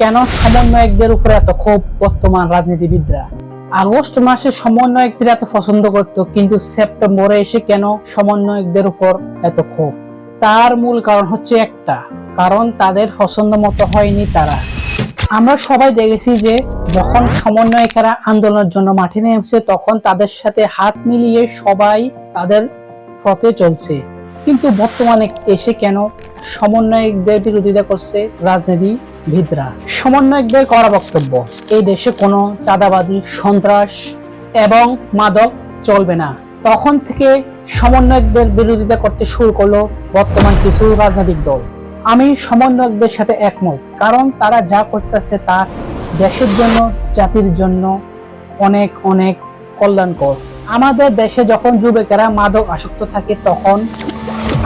কেন সমন্বয়কদের উপরে এত ক্ষোভ বর্তমান রাজনীতিবিদরা? আগস্ট মাসে সমন্বয়কদের এত পছন্দ করত, কিন্তু সেপ্টেম্বরে এসে কেন সমন্বয়কদের উপর এত ক্ষোভ? তার মূল কারণ হচ্ছে একটা, কারণ তাদের পছন্দ মতো হয়নি তারা। আমরা সবাই দেখেছি যে, যখন সমন্বয়কেরা আন্দোলনের জন্য মাঠে নেমেছে, তখন তাদের সাথে হাত মিলিয়ে সবাই তাদের পথে চলছে। কিন্তু বর্তমানে এসে কেন সমন্বয়কদের বিরোধিতা করছে রাজনীতিবিদরা সমন্বয়কদের করা বক্তব্য, এই দেশে কোনো চাঁদাবাদী সন্ত্রাস এবং মাদক চলবে না। তখন থেকে সমন্বয়কদের বিরোধিতা করতে শুরু করল বর্তমান কিছু রাজনৈতিক দল। আমি সমন্বয়কদের সাথে একমত, কারণ তারা যা করতেছে তা দেশের জন্য, জাতির জন্য অনেক অনেক কল্যাণকর। আমাদের দেশে যখন যুবকেরা মাদক আসক্ত থাকে, তখন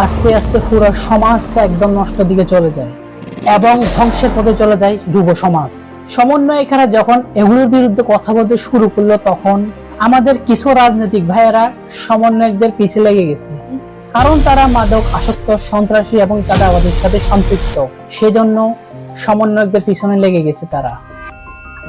আস্তে আস্তে পুরো সমাজটা একদম নষ্ট দিকে চলে যায়। এবং ধ্বংসের পথে চলে যায় যুব সমাজ। সমন্বয়কেরা যখন এগুলোর বিরুদ্ধে কথা বলতে শুরু করল, তখন আমাদের কিছু রাজনৈতিক ভাইয়েরা সমন্বয়কদের পিছে লেগে গেছে। কারণ তারা মাদক, আসক্ত, সন্ত্রাসী এবং চাঁদাবাদের সাথে সম্পৃক্ত। সেজন্য সমন্বয়কদের পিছনে লেগে গেছে তারা।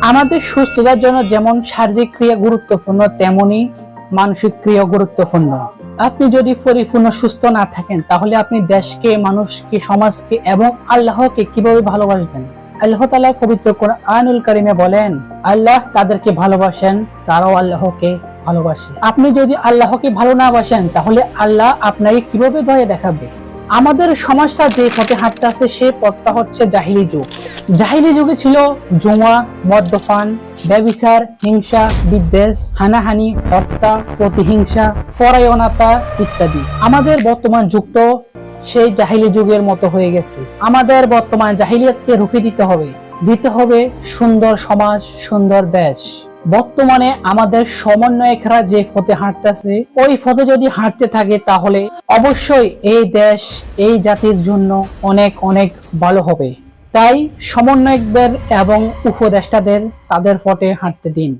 আমাদের সুস্থতার জন্য যেমন শারীরিক ক্রিয়া গুরুত্বপূর্ণ, তেমনি মানসিক ক্রিয়া গুরুত্বপূর্ণ। আপনি যদি পরিপূর্ণ, সুস্থ না থাকেন, তাহলে আপনি দেশকে, মানুষকে, সমাজকে এবং আল্লাহকে কীভাবে ভালোবাসবেন? আল্লাহ তালা পবিত্র কারিমে বলেন, আল্লাহ তাদেরকে ভালোবাসেন, তারাও আল্লাহকে ভালোবাসে। আপনি যদি আল্লাহকে ভালো না বাসেন, তাহলে আল্লাহ আপনাকে কীভাবে দয়া দেখাবে? আমাদের সমাজটা যে পথে হাঁটতে আছে, সে পথটা হচ্ছে জাহিলি যুগ। জাহিলি যুগে ছিল জুমা মদ্যপান, ব্যবিচার, হিংসা, বিদ্বেষ, হানাহানি, হত্যা, প্রতিহিংসা পরায়ণতা ইত্যাদি। আমাদের বর্তমান যুগটাও সেই জাহিলি যুগের মতো হয়ে গেছে। আমাদের বর্তমান জাহিলিয়াতকে রুখে দিতে হবে। দিতে হবে সুন্দর সমাজ, সুন্দর দেশ। বর্তমানে আমাদের সমন্বয়করা যে পথে হাঁটতেছে, ওই পথে যদি হাঁটতে থাকে তাহলে অবশ্যই এই দেশ, এই জাতির জন্য অনেক অনেক ভালো হবে। তাই সমন্বয়কদের এবং উপদেষ্টাদের তাদের পথে হাঁটতে দিন।